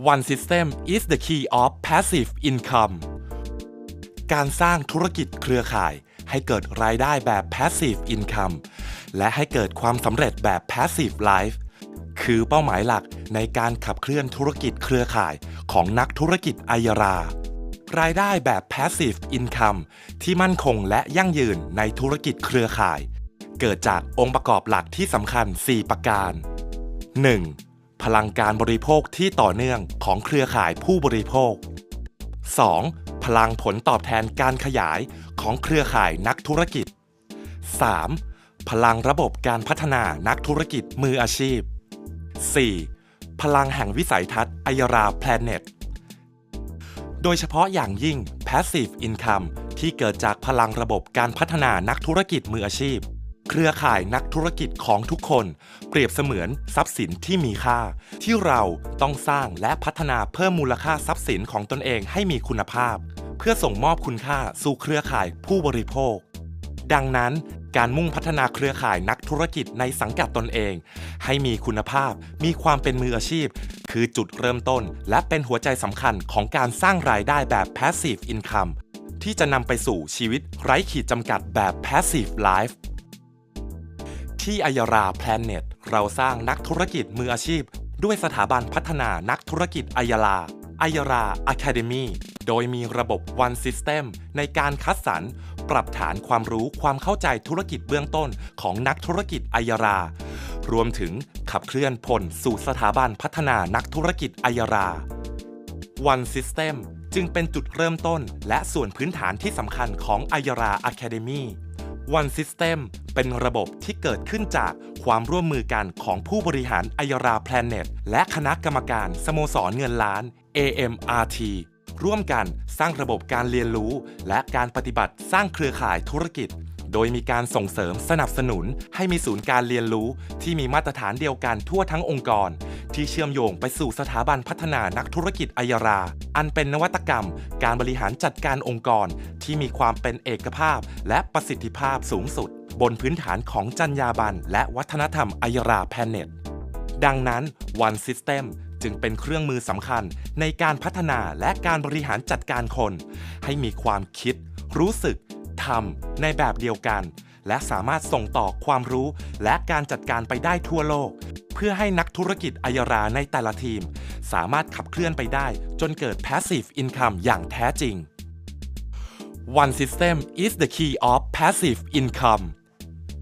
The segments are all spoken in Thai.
One System is the key of passive income การสร้างธุรกิจเครือข่าย ให้เกิดรายได้แบบ passive income และให้เกิดความสำเร็จแบบ passive life คือเป้าหมายหลักในการขับเคลื่อนธุรกิจเครือข่ายของนักธุรกิจไอยรา รายได้แบบ passive income ที่มั่นคงและยั่งยืนในธุรกิจเครือข่าย เกิดจากองค์ประกอบหลักที่สำคัญ 4 ประการ 1. พลังการบริโภคที่ต่อเนื่องของเครือข่ายผู้บริโภค 2. พลังผลตอบแทนการขยายของเครือข่ายนักธุรกิจ 3. พลังระบบการพัฒนานักธุรกิจมืออาชีพ 4. พลังแห่งวิสัยทัศน์อัยราแพลเน็ตโดยเฉพาะอย่างยิ่ง Passive Income ที่เกิดจากพลังระบบการพัฒนานักธุรกิจมืออาชีพ เครือข่ายนักธุรกิจของทุกคน เปรียบเสมือนทรัพย์สินที่มีค่า ที่เราต้องสร้างและพัฒนาเพิ่มมูลค่าทรัพย์สินของตนเองให้มีคุณภาพ เพื่อส่งมอบคุณค่าสู่เครือข่ายผู้บริโภค ดังนั้นการมุ่งพัฒนาเครือข่ายนักธุรกิจในสังกัดตนเอง ให้มีคุณภาพ มีความเป็นมืออาชีพ คือจุดเริ่มต้น และเป็นหัวใจสำคัญของการสร้างรายได้แบบ passive income ที่จะนำไปสู่ชีวิตไร้ขีดจำกัดแบบ passive life ที่อายราแพลนเน็ตเราสร้างนักธุรกิจมืออาชีพ ด้วยสถาบันพัฒนานักธุรกิจอายราอายรา Academy โดยมีระบบ One System ในการคัดสรร ปรับฐานความรู้ความเข้าใจธุรกิจเบื้องต้นของนักธุรกิจอายรา รวมถึงขับเคลื่อนผลสู่สถาบันพัฒนานักธุรกิจอายรา One System จึงเป็นจุดเริ่มต้นและส่วนพื้นฐานที่สำคัญของอายรา Academy One System เป็นระบบที่เกิดขึ้นจากความร่วมมือกันของผู้บริหารอายราแพลเน็ตและคณะกรรมการสโมสรเงินล้าน AMRT ร่วมกันสร้างระบบการเรียนรู้ และการปฏิบัติสร้างเครือข่ายธุรกิจ โดยมีการส่งเสริมสนับสนุนให้มีศูนย์การเรียนรู้ที่มีมาตรฐานเดียวกันทั่วทั้งองค์กร ที่เชื่อมโยงไปสู่สถาบันพัฒนานักธุรกิจอายรา อันเป็นนวัตกรรม การบริหารจัดการองค์กร ที่มีความเป็นเอกภาพ และประสิทธิภาพสูงสุด บนพื้นฐานของจรรยาบรรณและวัฒนธรรมอายราแพนเน็ตดังนั้น One System จึงเป็นเครื่องมือสำคัญในการพัฒนาและการบริหารจัดการคน ให้มีความคิด รู้สึกทำในแบบเดียวกัน และสามารถส่งต่อความรู้และการจัดการไปได้ทั่วโลก เพื่อให้นักธุรกิจอายราในแต่ละทีม สามารถขับเคลื่อนไปได้จนเกิด passive income อย่างแท้จริง One system is the key of passive income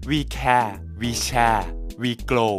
we care we share we grow